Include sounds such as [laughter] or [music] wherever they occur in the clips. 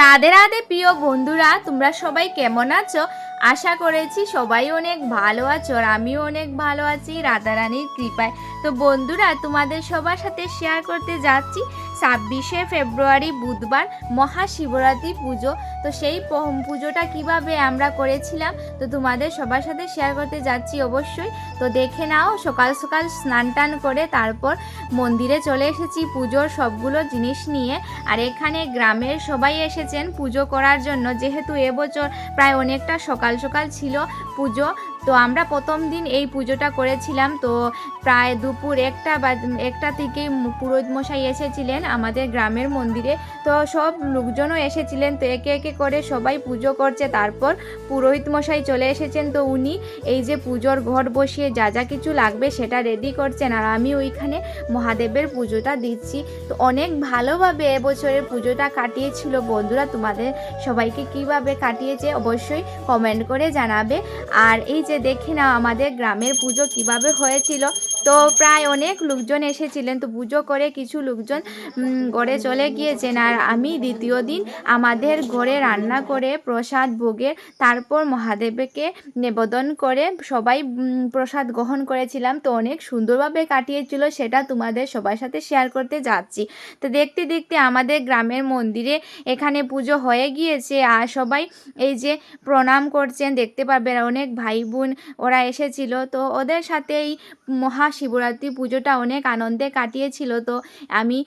রাধে রাধে প্রিয় বন্ধুরা, তোমরা সবাই কেমন আছো? আশা করেছি সবাই অনেক ভালো আছো আর আমিও অনেক ভালো আছি রাধারানীর কৃপায়। তো বন্ধুরা, তোমাদের সবার সাথে শেয়ার করতে যাচ্ছি। ছাব্বিশে ফেব্রুয়ারি বুধবার মহাশিবরাত্রি পুজো। তো সেই পুজোটা কীভাবে আমরা করেছিলাম, তো তোমাদের সবার সাথে শেয়ার করতে যাচ্ছি অবশ্যই। তো দেখে নাও, সকাল সকাল স্নান টান করে তারপর মন্দিরে চলে এসেছি পুজোর সবগুলো জিনিস নিয়ে। আর এখানে গ্রামের সবাই এসেছেন পুজো করার জন্য, যেহেতু এবছর প্রায় অনেকটা সকাল সকাল ছিল পুজো। তো আমরা প্রথম দিন এই পুজোটা করেছিলাম। তো প্রায় দুপুর একটা বা একটা থেকেই পুরোহিত মশাই এসেছিলেন আমাদের গ্রামের মন্দিরে। তো সব লোকজনও এসেছিলেন। তো একে একে করে সবাই পুজো করছে। তারপর পুরোহিত মশাই চলে এসেছেন। তো উনি এই যে পুজোর ঘট বসিয়ে যা যা কিছু লাগবে সেটা রেডি করছেন। আর আমি ওইখানে মহাদেবের পুজোটা দিচ্ছি। তো অনেক ভালোভাবে এবছরের পুজোটা কাটিয়েছিল বন্ধুরা। তোমাদের সবাইকে কীভাবে কাটিয়েছে অবশ্যই কমেন্ট করে জানাবে। আর এই যে দেখে না আমাদের গ্রামের পুজো কীভাবে হয়েছিল। তো প্রায় অনেক লোকজন এসেছিলেন, তো পুজো করে কিছু লোকজন ঘরে চলে গিয়েছেন। আর আমি দ্বিতীয় দিন আমাদের ঘরে রান্না করে প্রসাদ ভোগে, তারপর মহাদেবকে নিবেদন করে সবাই প্রসাদ গ্রহণ করেছিলাম। তো অনেক সুন্দরভাবে কাটিয়েছিল, সেটা তোমাদের সবার সাথে শেয়ার করতে যাচ্ছি। তো দেখতে দেখতে আমাদের গ্রামের মন্দিরে এখানে পুজো হয়ে গিয়েছে, আর সবাই এই যে প্রণাম করছেন, দেখতে পারবেন, অনেক ভাই বোন ওরা এসেছিল। তো ওদের সাথে এই মহাশিবরাত্রি পুজোটা অনেক আনন্দে কাটিয়েছিল। তো আমি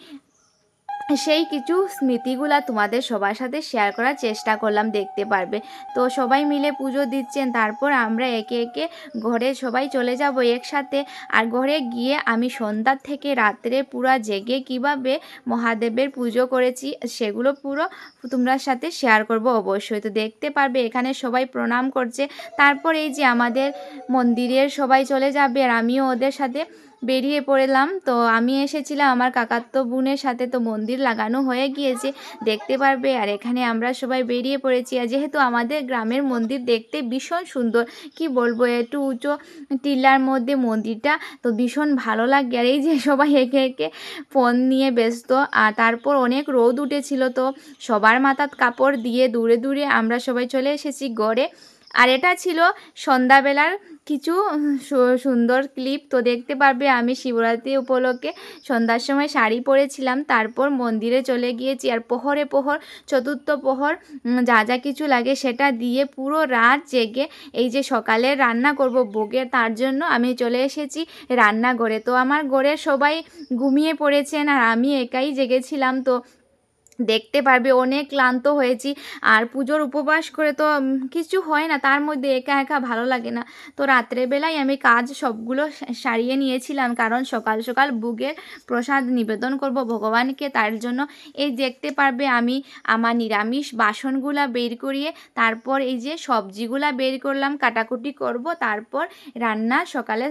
সেই কিছু স্মৃতিগুলা তোমাদের সবার সাথে শেয়ার করার চেষ্টা করলাম, দেখতে পারবে। তো সবাই মিলে পুজো দিচ্ছেন, তারপর আমরা একে একে ঘরে সবাই চলে যাব একসাথে। আর ঘরে গিয়ে আমি সন্ধ্যার থেকে রাত্রে পুরো জেগে কীভাবে মহাদেবের পুজো করেছি, সেগুলো পুরো তোমরা সাথে শেয়ার করব অবশ্যই। তো দেখতে পারবে, এখানে সবাই প্রণাম করছে। তারপর এই যে আমাদের মন্দিরের সবাই চলে যাবে, আর আমিও ওদের সাথে বেরিয়ে পড়লাম। তো আমি এসেছিলাম, আমার কাকাত্তো বোনের সাথে তো মন্দির লাগানো হয়ে গিয়েছে, দেখতে পারবে। আর এখানে আমরা সবাই বেরিয়ে পড়েছি। আর যেহেতু আমাদের গ্রামের মন্দির দেখতে ভীষণ সুন্দর, কি বলব, একটু উঁচু টিলার মধ্যে মন্দিরটা, তো ভীষণ ভালো লাগে। আর এই যে সবাই একে একে ফোন নিয়ে ব্যস্ত, আর তারপর অনেক রোদ উঠেছিল তো সবার মাথাত কাপড় দিয়ে দূরে দূরে আমরা সবাই চলে এসেছি গড়ে। আর এটা ছিল সন্ধ্যাবেলার কিছু সুন্দর ক্লিপ তো দেখতে পারবে আমি শিবরাত্রি উপলক্ষে সন্ধ্যার সময় শাড়ি পরেছিলাম, তারপর মন্দিরে চলে গিয়েছি আর পোহরে পোহর চতুর্থ পোহর যা যা কিছু লাগে সেটা দিয়ে পুরো রাত জেগে এই যে সকালে রান্না করব ভোগের তার জন্য আমি চলে এসেছি রান্নাঘরে। তো আমার ঘরের সবাই ঘুমিয়ে পড়েছেন আর আমি একাই জেগেছিলাম। তো দেখতে পারবে, অনেক ক্লান্ত হয়েছি। আর পুজোর উপবাস করে তো কিছু হয় না, তার মধ্যে একা একা ভালো লাগে না। তো রাত্রেবেলায় আমি কাজ সবগুলো সারিয়ে নিয়েছিলাম, কারণ সকাল সকাল বুগের প্রসাদ নিবেদন করব ভগবানকে। তার জন্য এই দেখতে পারবে আমি আমার নিরামিষ বাসনগুলা বের করিয়ে, তারপর এই যে সবজিগুলা বের করলাম, কাটাকুটি করব, তারপর রান্না সকালে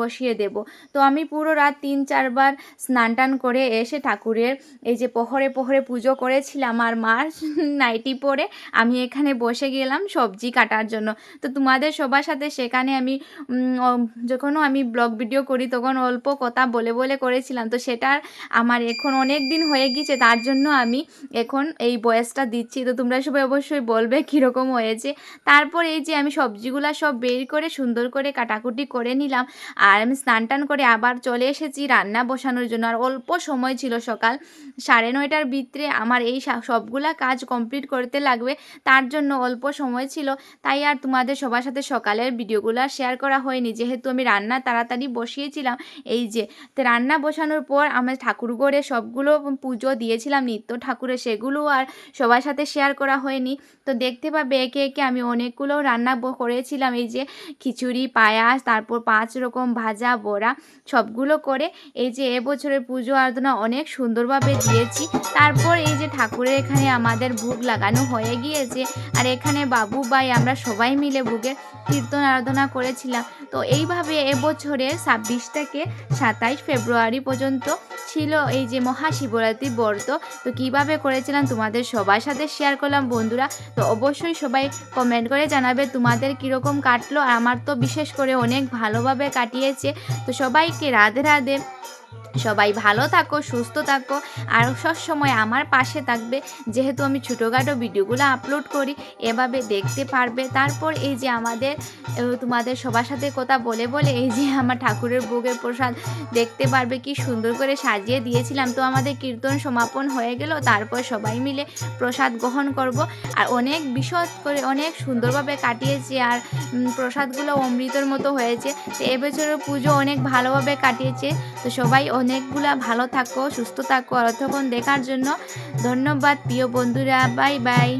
বসিয়ে দেব। তো আমি পুরো রাত তিন চারবার স্নান টান করে এসে ঠাকুরের এই যে প্রহরে প্রহরে পুজো করেছিলাম আর মার [laughs] নাইটি পরে আমি এখানে বসে গেলাম সবজি কাটার জন্য। তো তোমাদের সবার সাথে সেখানে আমি যখনও আমি ব্লগ ভিডিও করি তখন অল্প কথা বলে বলে করেছিলাম। তো সেটার আমার এখন অনেক দিন হয়ে গিয়েছে, তার জন্য আমি এখন এই বয়সটা দিচ্ছি। তো তোমরা সবাই অবশ্যই বলবে কীরকম হয়েছে। তারপর এই যে আমি সবজিগুলা সব বের করে সুন্দর করে কাটাকুটি করে নিলাম আর আমি স্নান টান করে আবার চলে এসেছি রান্না বসানোর জন্য। আর অল্প সময় ছিল সকাল সাড়ে নয়টার ভিতরে আমার এই সবগুলা কাজ কমপ্লিট করতে লাগবে। তার জন্য অল্প সময় ছিল। তাই আর তোমাদের সবার সাথে সকালের ভিডিওগুলো শেয়ার করা হয়নি। যেহেতু আমি রান্না তাড়াতাড়ি বসিয়েছিলাম, এই যে রান্না বসানোর পর আমি ঠাকুরঘরে সবগুলো পুজো দিয়েছিলাম, নিত্য ঠাকুরের সেগুলো আর সবার সাথে শেয়ার করা হয়নি। তো দেখতে পাবে একে একে আমি অনেকগুলো রান্না করেছিলাম। এই যে খিচুড়ি, পায়াস, তারপর পাঁচ রকম ভাজা, বড়া সবগুলো করে এই যে এবছরের পুজো আরাধনা অনেক সুন্দরভাবে দিয়েছি। তারপর এই যে ঠাকুরের এখানে আমাদের ভোগ লাগানো হয়ে গিয়েছে, আর এখানে বাবু, ভাই আমরা সবাই মিলে ভোগের কীর্তন আরাধনা করেছিলাম। তো এইভাবে এবছরে ছাব্বিশ থেকে সাতাইশ ফেব্রুয়ারি পর্যন্ত ছিল এই যে মহাশিবরাত্রি ব্রত। তো কীভাবে করেছিলাম তোমাদের সবার সাথে শেয়ার করলাম বন্ধুরা। তো অবশ্যই সবাই কমেন্ট করে জানাবে তোমাদের কীরকম কাটলো। আর আমার তো বিশেষ করে অনেক ভালোভাবে কাটিয়েছে। তো সবাইকে রাধে রাধে। সবাই ভালো থাকো, সুস্থ থাকো। আর সব সময় আমার পাশে থাকবে। যেহেতু আমি ছোটোখাটো ভিডিওগুলো আপলোড করি, এভাবে দেখতে পারবে। তারপর এই যে আমাদের তোমাদের সবার সাথে কথা বলে বলে এই যে আমার ঠাকুরের ভোগের প্রসাদ দেখতে পারবে, কি সুন্দর করে সাজিয়ে দিয়েছিলাম। তো আমাদের কীর্তন সমাপন হয়ে গেল। তারপর সবাই মিলে প্রসাদ গ্রহণ করব। আর অনেক বিশদ করে, অনেক সুন্দরভাবে কাটিয়েছি। আর প্রসাদগুলো অমৃতর মতো হয়েছে। তো এবছরের পুজো অনেক ভালোভাবে কাটিয়েছে। তো সবাই অনেকগুলা ভালো থাকো সুস্থ থাকো আর দেখার জন্য ধন্যবাদ প্রিয় বন্ধুরা। Bye bye.